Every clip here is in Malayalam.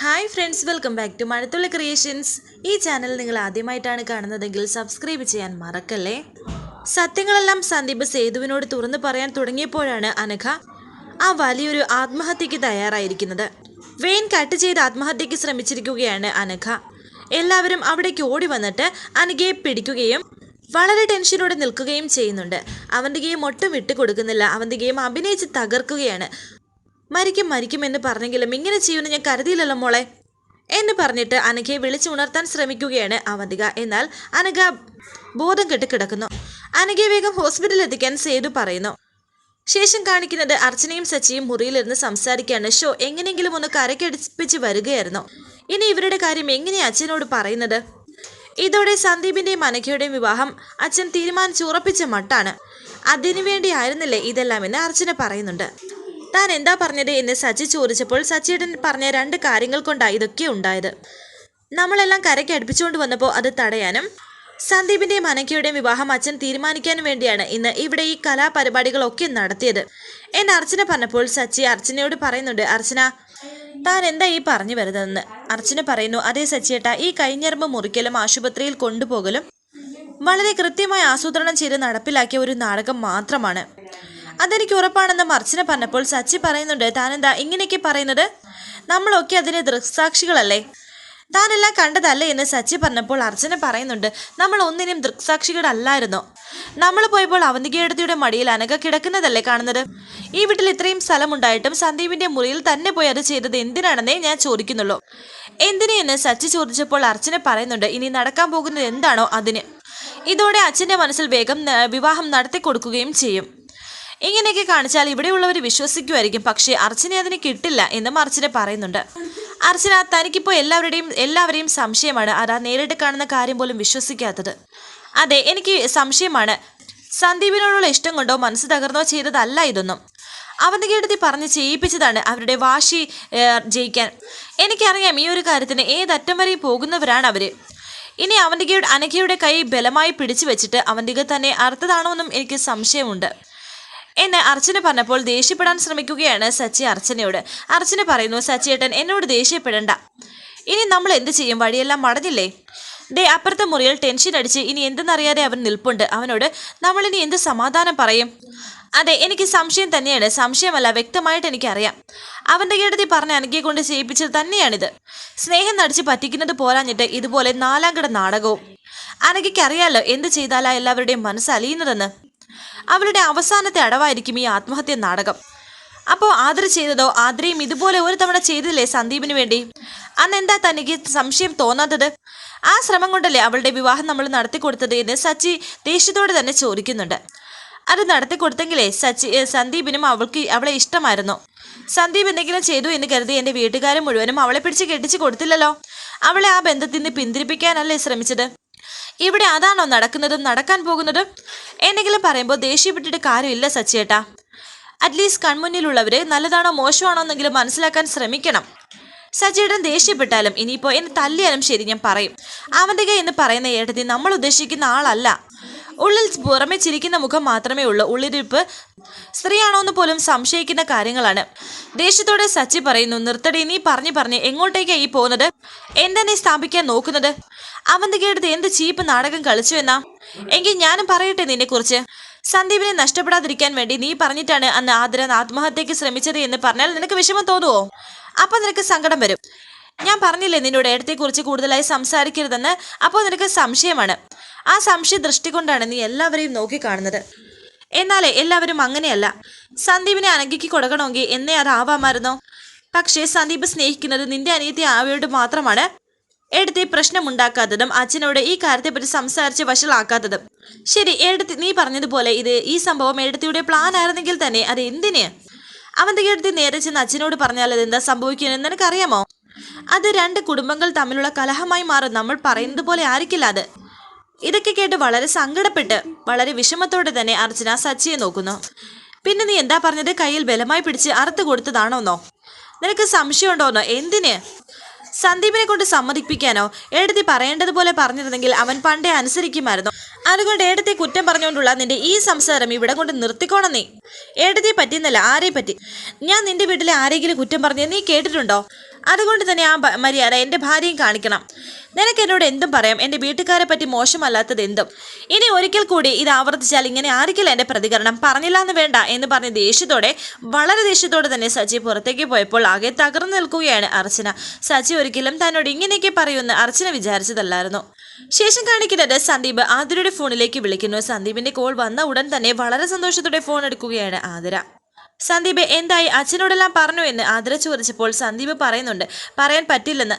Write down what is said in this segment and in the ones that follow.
Hi friends welcome back to Mazhathulli creations ഈ ചാനൽ നിങ്ങൾ ആദ്യമായിട്ടാണ് കാണുന്നതെങ്കിൽ സബ്സ്ക്രൈബ് ചെയ്യാൻ മറക്കല്ലേ? സത്യങ്ങളെല്ലാം സന്ദീപ് സേതുവിനോട് തുറന്നു പറയാൻ തുടങ്ങിയപ്പോഴാണ് അനഘ ആ വലിയൊരു ആത്മഹത്യക്ക് തയ്യാറായിരിക്കുന്നത്. വെയിൻ കട്ട് ചെയ്ത് ആത്മഹത്യക്ക് ശ്രമിച്ചിരിക്കുകയാണ് അനഘ. എല്ലാവരും അവിടേക്ക് ഓടി വന്നിട്ട് അനഘയെ പിടിക്കുകയും വളരെ ടെൻഷനോടെ നിൽക്കുകയും ചെയ്യുന്നുണ്ട്. അവന്റെ ഗെയിം ഒട്ടും വിട്ടുകൊടുക്കുന്നില്ല. അവന്റെ ഗെയിം അഭിനയിച്ച് തകർക്കുകയാണ്. മരിക്കും മരിക്കും എന്ന് പറഞ്ഞെങ്കിലും ഇങ്ങനെ ചെയ്യുമെന്ന് ഞാൻ കരുതിയില്ലല്ലോ മോളെ എന്ന് പറഞ്ഞിട്ട് അനഘയെ വിളിച്ചുണർത്താൻ ശ്രമിക്കുകയാണ് അവന്തിക. എന്നാൽ അനഘ ബോധം കെട്ട് കിടക്കുന്നു. അനഘയെ വേഗം ഹോസ്പിറ്റലിൽ എത്തിക്കാൻ സേതു പറയുന്നു. ശേഷം കാണിക്കുന്നത് അർച്ചനയും സച്ചിയും മുറിയിലിരുന്ന് സംസാരിക്കുകയാണ്. ഷോ എങ്ങനെയെങ്കിലും ഒന്ന് കരക്കടിപ്പിച്ച് വരികയായിരുന്നു. ഇനി ഇവരുടെ കാര്യം എങ്ങനെയാ അച്ഛനോട് പറയുന്നത്? ഇതോടെ സന്ദീപിന്റെയും അനഘയുടെയും വിവാഹം അച്ഛൻ തീരുമാനിച്ചുറപ്പിച്ച മട്ടാണ്. അതിനു വേണ്ടിയായിരുന്നില്ലേ ഇതെല്ലാം എന്ന് അർച്ചന പറയുന്നുണ്ട്. താൻ എന്താ പറഞ്ഞത് എന്ന് സച്ചി ചോദിച്ചപ്പോൾ സച്ചിയേട്ടൻ പറഞ്ഞ രണ്ട് കാര്യങ്ങൾ കൊണ്ടാണ് ഇതൊക്കെ ഉണ്ടായത്. നമ്മളെല്ലാം കരയ്ക്ക് അടുപ്പിച്ചുകൊണ്ട് വന്നപ്പോൾ അത് തടയാനും സന്ദീപിന്റെയും അനക്കയുടെയും വിവാഹം അച്ഛൻ തീരുമാനിക്കാനും വേണ്ടിയാണ് ഇന്ന് ഇവിടെ ഈ കലാപരിപാടികളൊക്കെ നടത്തിയത്. എന്ന് അർച്ചന പറഞ്ഞപ്പോൾ സച്ചി അർച്ചനയോട് പറയുന്നുണ്ട് അർച്ചന താൻ എന്താ ഈ പറഞ്ഞു വരുന്നതെന്ന്? അർച്ചന പറയുന്നു അതേ സച്ചിയേട്ട ഈ കൈഞ്ഞെറുമ്പ് മുറിക്കലും ആശുപത്രിയിൽ കൊണ്ടുപോകലും വളരെ കൃത്യമായി ആസൂത്രണം ചെയ്ത് നടപ്പിലാക്കിയ ഒരു നാടകം മാത്രമാണ്. അതെനിക്ക് ഉറപ്പാണെന്ന് അർച്ചന പറഞ്ഞപ്പോൾ സച്ചി പറയുന്നുണ്ട് താനെന്താ ഇങ്ങനെയൊക്കെ പറയുന്നത്? നമ്മളൊക്കെ അതിന് ദൃക്സാക്ഷികളല്ലേ? താനെല്ലാം കണ്ടതല്ലേ? എന്ന് സച്ചി പറഞ്ഞപ്പോൾ അർച്ചന പറയുന്നുണ്ട് നമ്മൾ ഒന്നിനും ദൃക്സാക്ഷികളല്ലായിരുന്നു? നമ്മൾ പോയപ്പോൾ അവന്തികേടത്തിയുടെ മടിയിൽ അനക കിടക്കുന്നതല്ലേ കാണുന്നത്? ഈ വീട്ടിൽ ഇത്രയും സ്ഥലമുണ്ടായിട്ടും സന്ദീപിന്റെ മുറിയിൽ തന്നെ പോയി അത് ചെയ്തത് എന്തിനാണെന്നേ ഞാൻ ചോദിക്കുന്നുള്ളൂ. എന്തിനെ? എന്ന് സച്ചി ചോദിച്ചപ്പോൾ അർച്ചന പറയുന്നുണ്ട് ഇനി നടക്കാൻ പോകുന്നത് എന്താണോ അതിന്? ഇതോടെ അച്ഛന്റെ മനസ്സിൽ വേഗം വിവാഹം നടത്തി കൊടുക്കുകയും ചെയ്യും. ഇങ്ങനെയൊക്കെ കാണിച്ചാൽ ഇവിടെയുള്ളവർ വിശ്വസിക്കുമായിരിക്കും. പക്ഷേ അർച്ചനെ അതിന് കിട്ടില്ല എന്നും അർച്ചന പറയുന്നുണ്ട്. അർച്ചന തനിക്കിപ്പോൾ എല്ലാവരുടെയും എല്ലാവരെയും സംശയമാണ്. അതാ നേരിട്ട് കാണുന്ന കാര്യം പോലും വിശ്വസിക്കാത്തത്. അതെ എനിക്ക് സംശയമാണ്. സന്ദീപിനോടുള്ള ഇഷ്ടം കൊണ്ടോ മനസ്സ് തകർന്നോ ചെയ്തതല്ല ഇതൊന്നും. അവന്തികയെടുത്തി പറഞ്ഞ് ചെയ്യിപ്പിച്ചതാണ് അവരുടെ വാശി ജയിക്കാൻ. എനിക്കറിയാം ഈ ഒരു കാര്യത്തിന് ഏതറ്റം വരെ പോകുന്നവരാണ് അവർ ഇനി അവന്തികയുടെ അനഘയുടെ കൈ ബലമായി പിടിച്ചു വെച്ചിട്ട് അവന്റെ തന്നെ അർത്ഥതാണോ എന്നും എനിക്ക് സംശയമുണ്ട്. എന്ന് അർച്ചന പറഞ്ഞപ്പോൾ ദേഷ്യപ്പെടാൻ ശ്രമിക്കുകയാണ് സച്ചി അർച്ചനയോട്. അർച്ചന പറയുന്നു സച്ചിയേട്ടൻ എന്നോട് ദേഷ്യപ്പെടണ്ട. ഇനി നമ്മൾ എന്ത് ചെയ്യും? വഴിയെല്ലാം മടഞ്ഞില്ലേ ഡേ അപ്പുറത്തെ മുറിയിൽ ടെൻഷൻ അടിച്ച് ഇനി എന്തെന്നറിയാതെ അവൻ നിൽപ്പുണ്ട്. അവനോട് നമ്മളിനി എന്ത് സമാധാനം പറയും? അതെ എനിക്ക് സംശയം തന്നെയാണ്. സംശയമല്ല വ്യക്തമായിട്ട് എനിക്കറിയാം. അവന്റെ കേടതി പറഞ്ഞ അനഘയെ കൊണ്ട് ചെയ്യിപ്പിച്ചത് തന്നെയാണിത്. സ്നേഹം നടിച്ച് പറ്റിക്കുന്നത് പോരാഞ്ഞിട്ട് ഇതുപോലെ നാലാം കിട നാടകവും. അനഘയ്ക്ക് അറിയാലോ എന്ത് ചെയ്താലാ എല്ലാവരുടെയും മനസ്സ് അലിയുന്നതെന്ന്. അവളുടെ അവസാനത്തെ അടവായിരിക്കും ഈ ആത്മഹത്യ നാടകം. അപ്പോൾ ആദ്ര ചെയ്തതോ? ആദ്രയും ഇതുപോലെ ഒരു തവണ ചെയ്തില്ലേ സന്ദീപിന് വേണ്ടി? അന്ന് എന്താ തനിക്ക് സംശയം തോന്നാത്തത്? ആ ശ്രമം കൊണ്ടല്ലേ അവളുടെ വിവാഹം നമ്മൾ നടത്തിക്കൊടുത്തത് എന്ന് സച്ചി ദേഷ്യത്തോടെ തന്നെ ചോദിക്കുന്നുണ്ട്. അത് നടത്തി കൊടുത്തെങ്കിലേ സച്ചി സന്ദീപിനും അവൾക്ക് അവളെ ഇഷ്ടമായിരുന്നു. സന്ദീപ് എന്തെങ്കിലും ചെയ്തു എന്ന് കരുതി എന്റെ വീട്ടുകാരും മുഴുവനും അവളെ പിടിച്ച് കെട്ടിച്ച് കൊടുത്തില്ലല്ലോ? അവളെ ആ ബന്ധത്തിൽ നിന്ന് പിന്തിരിപ്പിക്കാനല്ലേ ശ്രമിച്ചത്? ഇവിടെ അതാണോ നടക്കുന്നതും നടക്കാൻ പോകുന്നതും? എന്തെങ്കിലും പറയുമ്പോൾ ദേഷ്യപ്പെട്ടിട്ട് കാര്യമില്ല സച്ചിയേട്ടാ. അറ്റ്ലീസ്റ്റ് കൺമുന്നിലുള്ളവരെ നല്ലതാണോ മോശമാണോ എന്നെങ്കിലും മനസ്സിലാക്കാൻ ശ്രമിക്കണം. സച്ചിയേട്ടൻ ദേഷ്യപ്പെട്ടാലും ഇനിയിപ്പോൾ എന്നെ തല്ലിയാലും ശരി ഞാൻ പറയും. അവന്റെ കൈ എന്ന് പറയുന്ന ഏട്ടത്തി നമ്മൾ ഉദ്ദേശിക്കുന്ന ആളല്ല. ഉള്ളിൽ പുറമെ ചിരിക്കുന്ന മുഖം മാത്രമേ ഉള്ളൂ. ഉള്ളിരിപ്പ് സ്ത്രീയാണോ എന്ന് പോലും സംശയിക്കുന്ന കാര്യങ്ങളാണ്. ദേഷ്യത്തോടെ സച്ചി പറയുന്നു നിർത്തടി നീ പറഞ്ഞു പറഞ്ഞ് എങ്ങോട്ടേക്കാ ഈ പോകുന്നത്? എന്താ നീ സ്ഥാപിക്കാൻ നോക്കുന്നത്? അവന്റെ കേട്ടത് എന്ത് ചീപ്പ് നാടകം കളിച്ചു എന്നാ? എങ്കിൽ ഞാനും പറയട്ടെ നിന്നെ കുറിച്ച് സന്ദീപിനെ നഷ്ടപ്പെടാതിരിക്കാൻ വേണ്ടി നീ പറഞ്ഞിട്ടാണ് അന്ന് ആദര ആത്മഹത്യക്ക് ശ്രമിച്ചത് എന്ന് പറഞ്ഞാൽ നിനക്ക് വിഷമം തോന്നുവോ? അപ്പൊ നിനക്ക് സങ്കടം വരും. ഞാൻ പറഞ്ഞില്ലേ നിന്നോട് കുറിച്ച് കൂടുതലായി സംസാരിക്കരുതെന്ന്? അപ്പോൾ നിനക്ക് സംശയമാണ്. ആ സംശയ ദൃഷ്ടി കൊണ്ടാണ് നീ എല്ലാവരെയും നോക്കിക്കാണുന്നത് എന്നാലേ എല്ലാവരും അങ്ങനെയല്ല. സന്ദീപിനെ അനഘിക്ക് കൊടുക്കണമെങ്കിൽ എന്നെ അതാവാമായിരുന്നോ പക്ഷേ സന്ദീപ് സ്നേഹിക്കുന്നത് നിന്റെ അനിയത്തി ആവയോട് മാത്രമാണ്. എടുത്തി പ്രശ്നമുണ്ടാക്കാത്തതും അച്ഛനോട് ഈ കാര്യത്തെപ്പറ്റി സംസാരിച്ച് വഷളാക്കാത്തതും. ശരി എടുത്തി നീ പറഞ്ഞതുപോലെ ഇത് ഈ സംഭവം എടുത്തിയുടെ പ്ലാൻ ആയിരുന്നെങ്കിൽ തന്നെ അത് എന്തിന്? അവന്റെ എടുത്തി നേരെ ചെന്ന് അച്ഛനോട് പറഞ്ഞാൽ അത് എന്താ സംഭവിക്കുമെന്ന് നിനക്കറിയാമോ? അത് രണ്ട് കുടുംബങ്ങൾ തമ്മിലുള്ള കലഹമായി മാറും. നമ്മൾ പറയുന്നത് പോലെ ആയിരിക്കില്ല അത്. ഇതൊക്കെ കേട്ട് വളരെ സങ്കടപ്പെട്ട് വളരെ വിഷമത്തോടെ തന്നെ അർച്ചന സച്ചിയെ നോക്കുന്നു. പിന്നെ നീ എന്താ പറഞ്ഞത്? കയ്യിൽ ബലമായി പിടിച്ച് അറുത്ത് കൊടുത്തതാണോന്നോ? നിനക്ക് സംശയമുണ്ടോന്നോ? എന്തിന്? സന്ദീപിനെ കൊണ്ട് സമ്മതിപ്പിക്കാനോ? എഴുതി പറയേണ്ടതുപോലെ പറഞ്ഞിരുന്നെങ്കിൽ അവൻ പണ്ടേ അനുസരിക്കുമായിരുന്നു. അതുകൊണ്ട് ഏടത്തെ കുറ്റം പറഞ്ഞുകൊണ്ടുള്ള നിന്റെ ഈ സംസാരം ഇവിടെ കൊണ്ട് നിർത്തിക്കോണം നീ. ഏടത്തെ പറ്റിയെന്നല്ല ആരെ പറ്റി? ഞാൻ നിന്റെ വീട്ടിലെ ആരെങ്കിലും കുറ്റം പറഞ്ഞേ നീ കേട്ടിട്ടുണ്ടോ? അതുകൊണ്ട് തന്നെ ആ മര്യാദ എന്റെ ഭാര്യയും കാണിക്കണം. നിനക്ക് എന്നോട് എന്തും പറയാം. എന്റെ വീട്ടുകാരെ പറ്റി മോശമല്ലാത്തത് എന്തും. ഇനി ഒരിക്കൽ കൂടി ഇത് ആവർത്തിച്ചാൽ ഇങ്ങനെ ആയിരിക്കില്ല എന്റെ പ്രതികരണം. പറഞ്ഞില്ല എന്ന് വേണ്ട എന്ന് പറഞ്ഞ് ദേഷ്യത്തോടെ വളരെ ദേഷ്യത്തോടെ തന്നെ സജി പുറത്തേക്ക് പോയപ്പോൾ ആകെ തകർന്നു നിൽക്കുകയാണ് അർച്ചന. സജി ഒരിക്കലും തന്നോട് ഇങ്ങനെയൊക്കെ പറയുമെന്ന് അർച്ചന വിചാരിച്ചതല്ലായിരുന്നു. ശേഷം കാണിക്കുന്നത് സന്ദീപ് ആതിരയുടെ ഫോണിലേക്ക് വിളിക്കുന്നു. സന്ദീപിന്റെ കോൾ വന്ന ഉടൻ തന്നെ വളരെ സന്തോഷത്തോടെ ഫോൺ എടുക്കുകയാണ് ആതിര. സന്ദീപ് എന്തായി? അച്ഛനോടെല്ലാം പറഞ്ഞു എന്ന് ആതിര ചോദിച്ചപ്പോൾ സന്ദീപ് പറയുന്നുണ്ട് പറയാൻ പറ്റില്ലെന്ന്.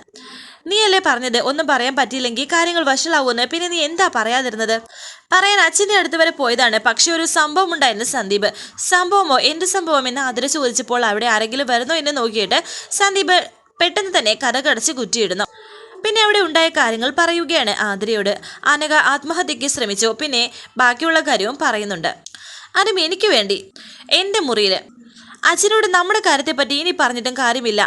നീയല്ലേ പറഞ്ഞത്? ഒന്നും പറയാൻ പറ്റിയില്ലെങ്കിൽ കാര്യങ്ങൾ വഷളാവുമെന്ന്. പിന്നെ നീ എന്താ പറയാതിരുന്നത്? പറയാൻ അച്ഛന്റെ അടുത്ത് വരെ പോയതാണ്. പക്ഷേ ഒരു സംഭവം ഉണ്ടായിരുന്നു സന്ദീപ്. സംഭവമോ? എന്ത് സംഭവം? എന്ന് ആതിര ചോദിച്ചപ്പോൾ അവിടെ ആരെങ്കിലും വരുന്നോ എന്ന് നോക്കിയിട്ട് സന്ദീപ് പെട്ടെന്ന് തന്നെ കഥകടച്ച് കുറ്റിയിടുന്നു. പിന്നെ അവിടെ ഉണ്ടായ കാര്യങ്ങൾ പറയുകയാണ് ആതിരയോട്. അനക ആത്മഹത്യയ്ക്ക് ശ്രമിച്ചു. പിന്നെ ബാക്കിയുള്ള കാര്യവും പറയുന്നുണ്ട്. അതും എനിക്ക് വേണ്ടി. എന്റെ മുറിയിൽ അച്ഛനോട് നമ്മുടെ കാര്യത്തെപ്പറ്റി ഇനി പറഞ്ഞിട്ടും കാര്യമില്ല.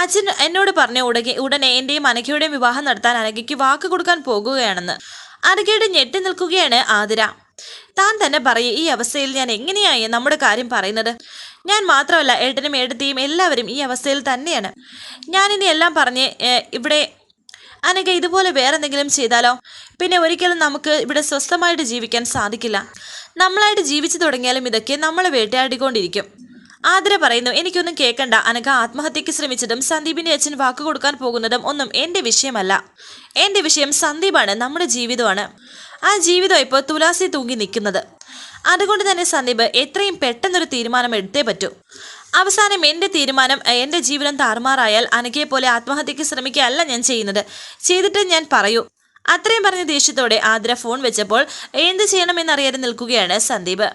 അച്ഛൻ എന്നോട് പറഞ്ഞ ഉടകെ ഉടനെ എന്റെയും അനഘയുടെയും വിവാഹം നടത്താൻ അനഘയ്ക്ക് വാക്ക് കൊടുക്കാൻ പോകുകയാണെന്ന്. അനഘയുടെ ഞെട്ടി നിൽക്കുകയാണ് ആതിര. താൻ തന്നെ പറയും ഈ അവസ്ഥയിൽ ഞാൻ എങ്ങനെയായി നമ്മുടെ കാര്യം പറയുന്നത്? ഞാൻ മാത്രമല്ല ഏട്ടനും ഏട്ടത്തെയും എല്ലാവരും ഈ അവസ്ഥയിൽ തന്നെയാണ്. ഞാനിനി എല്ലാം പറഞ്ഞ് ഇവിടെ അനഘ ഇതുപോലെ വേറെ എന്തെങ്കിലും ചെയ്താലോ? പിന്നെ ഒരിക്കലും നമുക്ക് ഇവിടെ സ്വസ്ഥമായിട്ട് ജീവിക്കാൻ സാധിക്കില്ല. നമ്മളായിട്ട് ജീവിച്ചു തുടങ്ങിയാലും ഇതൊക്കെ നമ്മളെ വേട്ടയാടിക്കൊണ്ടിരിക്കും. ആതിര പറയുന്നു എനിക്കൊന്നും കേൾക്കണ്ട. അനഘ ആത്മഹത്യക്ക് ശ്രമിച്ചതും സന്ദീപിന്റെ അച്ഛൻ വാക്ക് കൊടുക്കാൻ പോകുന്നതും ഒന്നും എന്റെ വിഷയമല്ല. എന്റെ വിഷയം സന്ദീപാണ് നമ്മുടെ ജീവിതമാണ്. ആ ജീവിതം ഇപ്പോൾ തുലാസി തൂങ്ങി നിൽക്കുന്നത്. അതുകൊണ്ട് തന്നെ സന്ദീപ് എത്രയും പെട്ടെന്നൊരു തീരുമാനം എടുത്തേ പറ്റൂ. അവസാനം എന്റെ തീരുമാനം എന്റെ ജീവിതം താറുമാറായാൽ അനഘയെ പോലെ ആത്മഹത്യക്ക് ശ്രമിക്കുകയല്ല ഞാൻ ചെയ്യുന്നത്. ചെയ്തിട്ട് ഞാൻ പറയൂ. അത്രയും പറഞ്ഞ ദേഷ്യത്തോടെ ആതിര ഫോൺ വെച്ചപ്പോൾ എന്ത് ചെയ്യണമെന്നറിയാതെ നിൽക്കുകയാണ് സന്ദീപ്.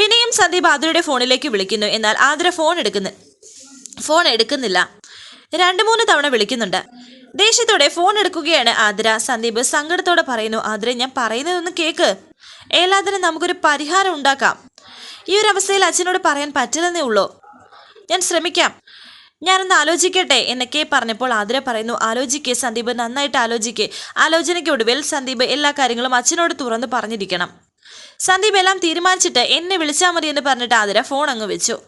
പിന്നെയും സന്ദീപ് ആതിരയുടെ ഫോണിലേക്ക് വിളിക്കുന്നു. എന്നാൽ ആതിര ഫോൺ എടുക്കുന്നു ഫോൺ എടുക്കുന്നില്ല. രണ്ട് മൂന്ന് തവണ വിളിക്കുന്നുണ്ട്. ദേഷ്യത്തോടെ ഫോൺ എടുക്കുകയാണ് ആതിര. സന്ദീപ് സങ്കടത്തോടെ പറയുന്നു ആതിര ഞാൻ പറയുന്നതൊന്ന് കേക്ക്. എല്ലാത്തിനും നമുക്കൊരു പരിഹാരം ഉണ്ടാക്കാം. ഈ ഒരു അവസ്ഥയിൽ അച്ഛനോട് പറയാൻ പറ്റില്ലെന്നേ ഉള്ളൂ. ഞാൻ ശ്രമിക്കാം. ഞാനൊന്ന് ആലോചിക്കട്ടെ എന്നൊക്കെ പറഞ്ഞപ്പോൾ ആതിര പറയുന്നു ആലോചിക്കേ സന്ദീപ് നന്നായിട്ട് ആലോചിക്കേ. ആലോചനയ്ക്കൊടുവിൽ സന്ദീപ് എല്ലാ കാര്യങ്ങളും അച്ഛനോട് തുറന്ന് പറഞ്ഞിരിക്കണം. സന്ദീപ് എല്ലാം തീരുമാനിച്ചിട്ട് എന്നെ വിളിച്ചാൽ മതി എന്ന് പറഞ്ഞിട്ട് ആതിര ഫോൺ അങ്ങ് വെച്ചു.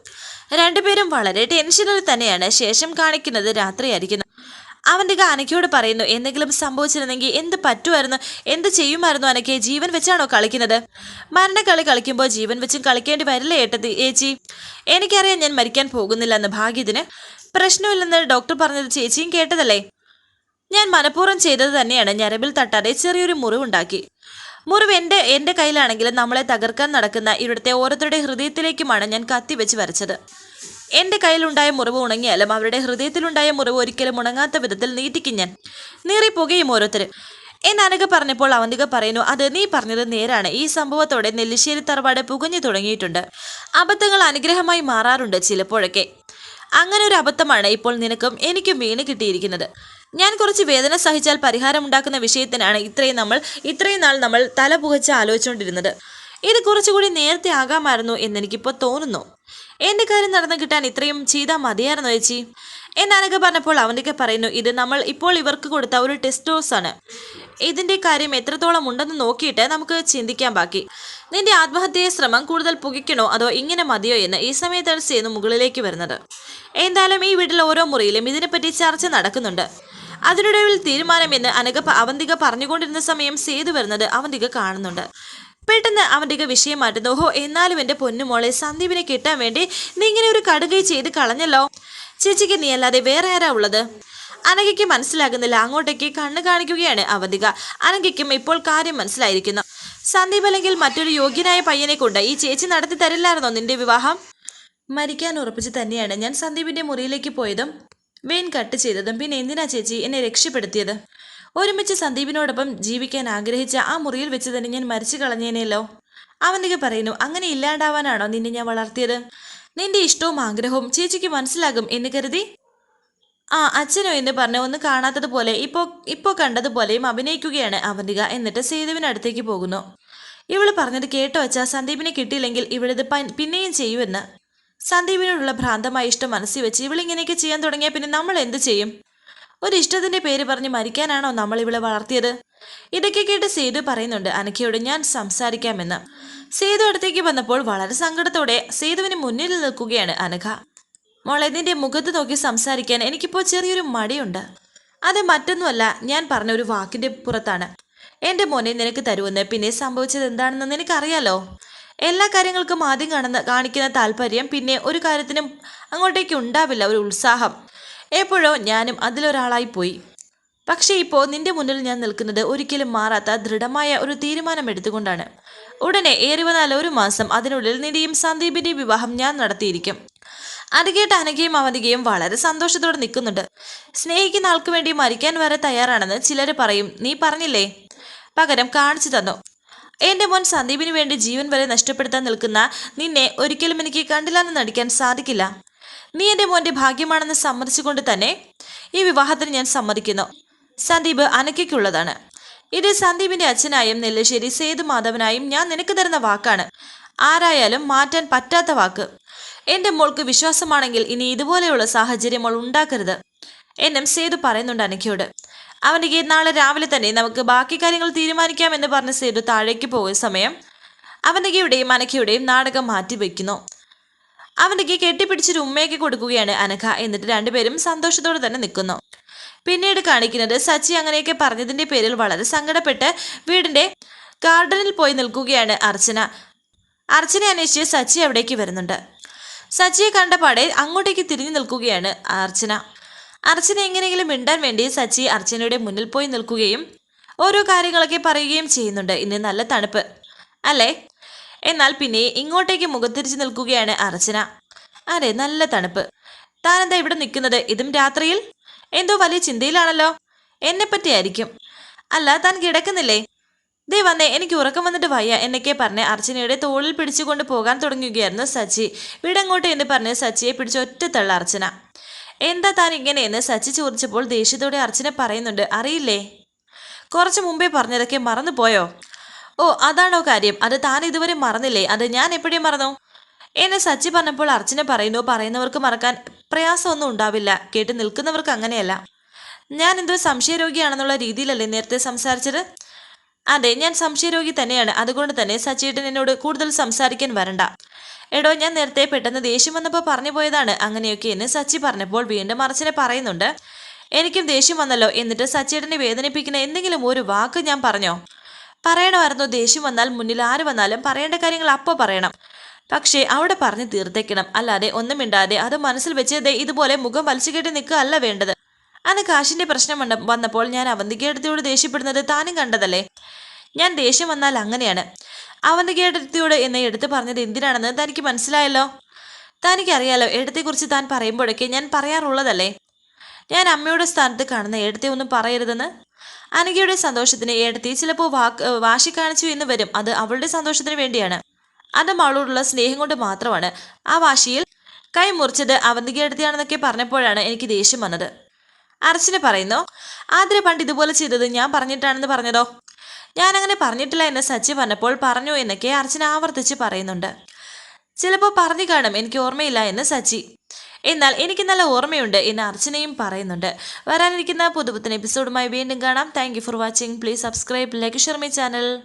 രണ്ടുപേരും വളരെ ടെൻഷനിൽ തന്നെയാണ്. ശേഷം കാണിക്കുന്നത് രാത്രിയായിരിക്കുന്നു. അവന്റെ അനക്കയോട് പറയുന്നു എന്തെങ്കിലും സംഭവിച്ചിരുന്നെങ്കിൽ എന്ത് പറ്റുമായിരുന്നു? എന്ത് ചെയ്യുമായിരുന്നു അനക്കെ? ജീവൻ വെച്ചാണോ കളിക്കുന്നത്? മരണക്കളി കളിക്കുമ്പോൾ ജീവൻ വെച്ചും കളിക്കേണ്ടി വരില്ലേ ഏട്ടത്തി? ഏച്ചി എനിക്കറിയാം ഞാൻ മരിക്കാൻ പോകുന്നില്ലെന്ന് ഭാഗ്യത്തിന് പ്രശ്നമില്ലെന്ന് ഡോക്ടർ പറഞ്ഞത് ചേച്ചിയും കേട്ടതല്ലേ? ഞാൻ മനഃപൂർവം ചെയ്തത് തന്നെയാണ്. ഞരമ്പിൽ തട്ടാതെ ചെറിയൊരു മുറിവുണ്ടാക്കി. മുറിവ് എന്റെ എന്റെ കയ്യിലാണെങ്കിലും നമ്മളെ തകർക്കാൻ നടക്കുന്ന ഇവിടുത്തെ ഓരോരുത്തരുടെ ഹൃദയത്തിലേക്കുമാണ് ഞാൻ കത്തിവെച്ച് വരച്ചത്. എന്റെ കയ്യിലുണ്ടായ മുറിവ് ഉണങ്ങിയാലും അവരുടെ ഹൃദയത്തിലുണ്ടായ മുറിവ് ഒരിക്കലും ഉണങ്ങാത്ത വിധത്തിൽ നീട്ടിക്കും ഞാൻ. നീറിപ്പോകുകയും ഓരോരുത്തർ എന്ന് അനഘ പറഞ്ഞപ്പോൾ അവന്തിക പറയുന്നു അത് നീ പറഞ്ഞത് നേരാണ്. ഈ സംഭവത്തോടെ നെല്ലിശ്ശേരി തറവാട് പുകഞ്ഞു തുടങ്ങിയിട്ടുണ്ട്. അബദ്ധങ്ങൾ അനുഗ്രഹമായി മാറാറുണ്ട് ചിലപ്പോഴൊക്കെ. അങ്ങനെ ഒരു അബദ്ധമാണ് ഇപ്പോൾ നിനക്കും എനിക്കും വീണ് കിട്ടിയിരിക്കുന്നത്. ഞാൻ കുറച്ച് വേദന സഹിച്ചാൽ പരിഹാരമുണ്ടാക്കുന്ന വിഷയത്തിനാണ് ഇത്രയും നമ്മൾ ഇത്രയും നാൾ നമ്മൾ തല പുകച്ച് ആലോചിച്ചുകൊണ്ടിരുന്നത്. ഇത് കുറച്ചുകൂടി നേരത്തെ ആകാമായിരുന്നു എന്നെനിക്കിപ്പോൾ തോന്നുന്നു. എന്റെ കാര്യം നടന്നു കിട്ടാൻ ഇത്രയും ചെയ്താൽ മതിയായിരുന്നു ചേച്ചി. എന്നാനൊക്കെ പറഞ്ഞപ്പോൾ അവനൊക്കെ പറയുന്നു ഇത് നമ്മൾ ഇപ്പോൾ ഇവർക്ക് കൊടുത്ത ഒരു ടെസ്റ്റ് ഡോസ് ആണ്. ഇതിന്റെ കാര്യം എത്രത്തോളം ഉണ്ടെന്ന് നോക്കിയിട്ട് നമുക്ക് ചിന്തിക്കാൻ ബാക്കി. നിന്റെ ആത്മഹത്യയെ ശ്രമം കൂടുതൽ പുകയ്ക്കണോ അതോ ഇങ്ങനെ മതിയോ എന്ന് ഈ സമയത്താണ് സേതു മുകളിലേക്ക് വരുന്നത്. എന്തായാലും ഈ വീട്ടിൽ ഓരോ മുറിയിലും ഇതിനെപ്പറ്റി ചർച്ച നടക്കുന്നുണ്ട്. അതിനിടയിൽ തീരുമാനമെന്ന് അനഘ അവന്തിക പറഞ്ഞുകൊണ്ടിരുന്ന സമയം സേതു വരുന്നത് അവന്തിക കാണുന്നുണ്ട്. പെട്ടെന്ന് അവന്തിക വിഷയം മാറ്റുന്നു. ഓഹോ എന്നാലും എന്റെ പൊന്നുമോളെ സന്ദീപിനെ കിട്ടാൻ വേണ്ടി നീ ഇങ്ങനെ ഒരു കടുകൈ ചെയ്ത് കളഞ്ഞല്ലോ. ചേച്ചിക്ക് നീ അല്ലാതെ വേറെ ആരാ ഉള്ളത്? അനഘയ്ക്ക് മനസ്സിലാകുന്നില്ല. അങ്ങോട്ടേക്ക് കണ്ണ് കാണിക്കുകയാണ് അവന്തിക. അനഘയ്ക്കും ഇപ്പോൾ കാര്യം മനസ്സിലായിരിക്കുന്നു. സന്ദീപ് അല്ലെങ്കിൽ മറ്റൊരു യോഗ്യനായ പയ്യനെ കൊണ്ട് ഈ ചേച്ചി നടത്തി തരില്ലായിരുന്നോ നിന്റെ വിവാഹം? മരിക്കാൻ ഉറപ്പിച്ച് തന്നെയാണ്. ഞാൻ സന്ദീപിന്റെ മുറിയിലേക്ക് പോയതും വെയിൻ കട്ട് ചെയ്തതും പിന്നെ എന്തിനാ ചേച്ചി എന്നെ രക്ഷപ്പെടുത്തിയത്? ഒരുമിച്ച് സന്ദീപിനോടൊപ്പം ജീവിക്കാൻ ആഗ്രഹിച്ച ആ മുറിയിൽ വെച്ച് തന്നെ ഞാൻ മരിച്ചു കളഞ്ഞേനല്ലോ അവനൊക്കെ പറയുന്നു അങ്ങനെ ഇല്ലാണ്ടാവാനാണോ നിന്നെ ഞാൻ വളർത്തിയത്? നിന്റെ ഇഷ്ടവും ആഗ്രഹവും ചേച്ചിക്ക് മനസ്സിലാകും എന്ന് കരുതി? ആ അച്ഛനോ എന്ന് പറഞ്ഞ് ഒന്ന് കാണാത്തതുപോലെ ഇപ്പോൾ ഇപ്പോൾ കണ്ടതുപോലെയും അഭിനയിക്കുകയാണ് അവന്തിക എന്നിട്ട് സേതുവിനടുത്തേക്ക് പോകുന്നു. ഇവൾ പറഞ്ഞത് കേട്ടോ അച്ഛാ സന്ദീപിനെ കിട്ടിയില്ലെങ്കിൽ ഇവളിത് പിന്നെയും ചെയ്യുമെന്ന്. സന്ദീപിനോടുള്ള ഭ്രാന്തമായ ഇഷ്ടം മനസ്സിൽ വെച്ച് ഇവളിങ്ങനെയൊക്കെ ചെയ്യാൻ തുടങ്ങിയാൽ പിന്നെ നമ്മൾ എന്ത് ചെയ്യും? ഒരു ഇഷ്ടത്തിന്റെ പേര് പറഞ്ഞ് മരിക്കാനാണോ നമ്മൾ ഇവളെ വളർത്തിയത്? ഇതൊക്കെ കേട്ട് സേതു പറയുന്നുണ്ട് അനക്കയോട് ഞാൻ സംസാരിക്കാമെന്ന്. സേതു അടുത്തേക്ക് വന്നപ്പോൾ വളരെ സങ്കടത്തോടെ സേതുവിന് മുന്നിൽ നിൽക്കുകയാണ് അനഘ. മോളെ നിന്റെ മുഖത്ത് നോക്കി സംസാരിക്കാൻ എനിക്കിപ്പോൾ ചെറിയൊരു മടിയുണ്ട്. അത് മറ്റൊന്നുമല്ല ഞാൻ പറഞ്ഞ ഒരു വാക്കിന്റെ പുറത്താണ്. എന്റെ മോനെ നിനക്ക് തരുമെന്ന് പിന്നെ സംഭവിച്ചത് എന്താണെന്ന് നിനക്കറിയാലോ? എല്ലാ കാര്യങ്ങൾക്കും ആദ്യം കാണുന്ന കാണിക്കുന്ന താല്പര്യം പിന്നെ ഒരു കാര്യത്തിനും അങ്ങോട്ടേക്ക് ഉണ്ടാവില്ല ഒരു ഉത്സാഹം. എപ്പോഴോ ഞാനും അതിലൊരാളായി പോയി. പക്ഷേ ഇപ്പോൾ നിന്റെ മുന്നിൽ ഞാൻ നിൽക്കുന്നത് ഒരിക്കലും മാറാത്ത ദൃഢമായ ഒരു തീരുമാനം എടുത്തുകൊണ്ടാണ്. ഉടനെ ഏറി വന്നാൽ ഒരു മാസം അതിനുള്ളിൽ നിന്റെയും സന്ദീപിന്റെയും വിവാഹം ഞാൻ നടത്തിയിരിക്കും. അത് കേട്ട് അനഘയും അവധികയും വളരെ സന്തോഷത്തോടെ നിൽക്കുന്നുണ്ട്. സ്നേഹിക്കുന്ന ആൾക്ക് വേണ്ടി മരിക്കാൻ വരെ തയ്യാറാണെന്ന് ചിലർ പറയും നീ പറഞ്ഞില്ലേ? പകരം കാണിച്ചു തന്നു. എന്റെ മോൻ സന്ദീപിന് വേണ്ടി ജീവൻ വരെ നഷ്ടപ്പെടുത്താൻ നിൽക്കുന്ന നിന്നെ ഒരിക്കലും എനിക്ക് കണ്ടില്ലാന്ന് നടിക്കാൻ സാധിക്കില്ല. നീ എന്റെ മോന്റെ ഭാഗ്യമാണെന്ന് സമ്മതിച്ചുകൊണ്ട് തന്നെ ഈ വിവാഹത്തിന് ഞാൻ സമ്മതിക്കുന്നു. സന്ദീപ് അനക്കയ്ക്കുള്ളതാണ്. ഇത് സന്ദീപിന്റെ അച്ഛനായും നെല്ലശ്ശേരി സേതു മാധവനായും ഞാൻ നിനക്ക് തരുന്ന വാക്കാണ്. ആരായാലും മാറ്റാൻ പറ്റാത്ത വാക്ക്. എന്റെ മോൾക്ക് വിശ്വാസമാണെങ്കിൽ ഇനി ഇതുപോലെയുള്ള സാഹചര്യം മോൾ ഉണ്ടാക്കരുത്. എന്നും സേതു പറയുന്നുണ്ട് അനക്കയോട്. അവനിക്ക് നാളെ രാവിലെ തന്നെ നമുക്ക് ബാക്കി കാര്യങ്ങൾ തീരുമാനിക്കാം എന്ന് പറഞ്ഞ് സേതു താഴേക്ക് പോയ സമയം അവനികയുടെയും അനഖയുടെയും നാടകം മാറ്റി മാറ്റിവെക്കുന്നു അവനിക്ക് കെട്ടിപ്പിടിച്ചൊരു ഉമ്മയൊക്കെ കൊടുക്കുകയാണ് അനഘ. എന്നിട്ട് രണ്ടുപേരും സന്തോഷത്തോടെ തന്നെ നിൽക്കുന്നു. പിന്നീട് കാണിക്കുന്നത് സച്ചി അങ്ങനെയൊക്കെ പറഞ്ഞതിന്റെ പേരിൽ വളരെ സങ്കടപ്പെട്ട് വീടിന്റെ ഗാർഡനിൽ പോയി നിൽക്കുകയാണ് അർച്ചന. അർച്ചനെ അന്വേഷിച്ച് സച്ചി അവിടേക്ക് വരുന്നുണ്ട്. സച്ചിയെ കണ്ടപാടെ അങ്ങോട്ടേക്ക് തിരിഞ്ഞു നിൽക്കുകയാണ് അർച്ചന. അർച്ചന എങ്ങനെയെങ്കിലും മിണ്ടാൻ വേണ്ടി സച്ചി അർച്ചനയുടെ മുന്നിൽ പോയി നിൽക്കുകയും ഓരോ കാര്യങ്ങളൊക്കെ പറയുകയും ചെയ്യുന്നുണ്ട്. ഇന്ന് നല്ല തണുപ്പ് അല്ലേ? എന്നാൽ പിന്നെ ഇങ്ങോട്ടേക്ക് മുഖത്തിരിച്ച് നിൽക്കുകയാണ് അർച്ചന. അതെ നല്ല തണുപ്പ്. താനെന്താ ഇവിടെ നിൽക്കുന്നത്? ഇതും രാത്രിയിൽ? എന്തോ വലിയ ചിന്തയിലാണല്ലോ. എന്നെ പറ്റിയായിരിക്കും അല്ല താൻ കിടക്കുന്നില്ലേ? ദേ വന്നേ എനിക്ക് ഉറക്കം വന്നിട്ട് വയ്യ എന്നൊക്കെ പറഞ്ഞ് അർച്ചനയുടെ തോളിൽ പിടിച്ചുകൊണ്ട് പോകാൻ തുടങ്ങുകയായിരുന്നു സച്ചി. വീടങ്ങോട്ട് എന്ന് പറഞ്ഞ് സച്ചിയെ പിടിച്ച് ഒറ്റത്തള്ള അർച്ചന. എന്താ താൻ ഇങ്ങനെയെന്ന് സച്ചി ചോദിച്ചപ്പോൾ ദേഷ്യത്തോടെ അർച്ചന പറയുന്നുണ്ട് അറിയില്ലേ? കുറച്ച് മുമ്പേ പറഞ്ഞതൊക്കെ മറന്നു പോയോ ഓ അതാണോ കാര്യം. അത് താൻ ഇതുവരെ മറന്നില്ലേ? അത് ഞാൻ എപ്പോഴേ മറന്നു? എന്നെ സച്ചി പറഞ്ഞപ്പോൾ അർച്ചന പറയുന്നു പറയുന്നവർക്ക് മറക്കാൻ പ്രയാസമൊന്നും ഉണ്ടാവില്ല. കേട്ട് നിൽക്കുന്നവർക്ക് അങ്ങനെയല്ല. ഞാൻ എന്തോ സംശയരോഗിയാണെന്നുള്ള രീതിയിലല്ലേ നേരത്തെ സംസാരിച്ചത്? അതെ ഞാൻ സംശയരോഗി തന്നെയാണ്. അതുകൊണ്ട് തന്നെ സച്ചിയേട്ടൻ എന്നോട് കൂടുതൽ സംസാരിക്കാൻ വരണ്ട. എടോ ഞാൻ നേരത്തെ പെട്ടെന്ന് ദേഷ്യം വന്നപ്പോൾ പറഞ്ഞു പോയതാണ്. അങ്ങനെയൊക്കെ എന്ന് സച്ചി പറഞ്ഞപ്പോൾ വീണ്ടും അർച്ചന പറയുന്നുണ്ട്. എനിക്കും ദേഷ്യം വന്നല്ലോ എന്നിട്ട് സച്ചിയേട്ടനെ വേദനിപ്പിക്കുന്ന എന്തെങ്കിലും ഒരു വാക്ക് ഞാൻ പറഞ്ഞോ? പറയണമായിരുന്നു ദേഷ്യം വന്നാൽ മുന്നിൽ ആര് വന്നാലും പറയേണ്ട കാര്യങ്ങൾ അപ്പോൾ പറയണം. പക്ഷേ അവിടെ പറഞ്ഞ് തീർത്തേക്കണം. അല്ലാതെ ഒന്നും ഇണ്ടാതെ അത് മനസ്സിൽ വെച്ച് ദേ ഇതുപോലെ മുഖം വലിച്ചു കെട്ടി നിൽക്കുക അല്ല വേണ്ടത്. അന്ന് കാശിന്റെ പ്രശ്നം വന്ന- വന്നപ്പോൾ ഞാൻ അവന്തികേടത്തിയോട് ദേഷ്യപ്പെടുന്നത് താനും കണ്ടതല്ലേ? ഞാൻ ദേഷ്യം വന്നാൽ അങ്ങനെയാണ്. അവന്തികേടത്തിയോട് എന്നെ എടുത്തു പറഞ്ഞത് എന്തിനാണെന്ന് തനിക്ക് മനസ്സിലായല്ലോ. തനിക്കറിയാലോ എടുത്തെക്കുറിച്ച് താൻ പറയുമ്പോഴൊക്കെ ഞാൻ പറയാറുള്ളതല്ലേ? ഞാൻ അമ്മയുടെ സ്ഥാനത്ത് കാണുന്ന എടുത്തെ ഒന്നും പറയരുതെന്ന്. അനഘയുടെ സന്തോഷത്തിന് എടുത്തി ചിലപ്പോൾ വാക്ക് വാശി കാണിച്ചു എന്ന് വരും. അത് അവളുടെ സന്തോഷത്തിന് വേണ്ടിയാണ്. അതും അവളോടുള്ള സ്നേഹം കൊണ്ട് മാത്രമാണ് ആ വാശിയിൽ കൈ മുറിച്ചത് അവന്തികേടത്തിയാണെന്നൊക്കെ പറഞ്ഞപ്പോഴാണ് എനിക്ക് ദേഷ്യം വന്നത്. അർച്ചന പറയുന്നു ആതിര പണ്ട് ഇതുപോലെ ചെയ്തത് ഞാൻ പറഞ്ഞിട്ടാണെന്ന് പറഞ്ഞതോ? ഞാൻ അങ്ങനെ പറഞ്ഞിട്ടില്ല എന്ന് സച്ചി പറഞ്ഞപ്പോൾ പറഞ്ഞു എന്നൊക്കെ അർച്ചന ആവർത്തിച്ച് പറയുന്നുണ്ട്. ചിലപ്പോൾ പറഞ്ഞു കാണും എനിക്ക് ഓർമ്മയില്ല എന്ന് സച്ചി. എന്നാൽ എനിക്ക് നല്ല ഓർമ്മയുണ്ട് എന്ന് അർച്ചനയും പറയുന്നുണ്ട്. വരാനിരിക്കുന്ന പുതുപുത്തൻ എപ്പിസോഡുമായി വീണ്ടും കാണാം. Thank for watching please subscribe like share my channel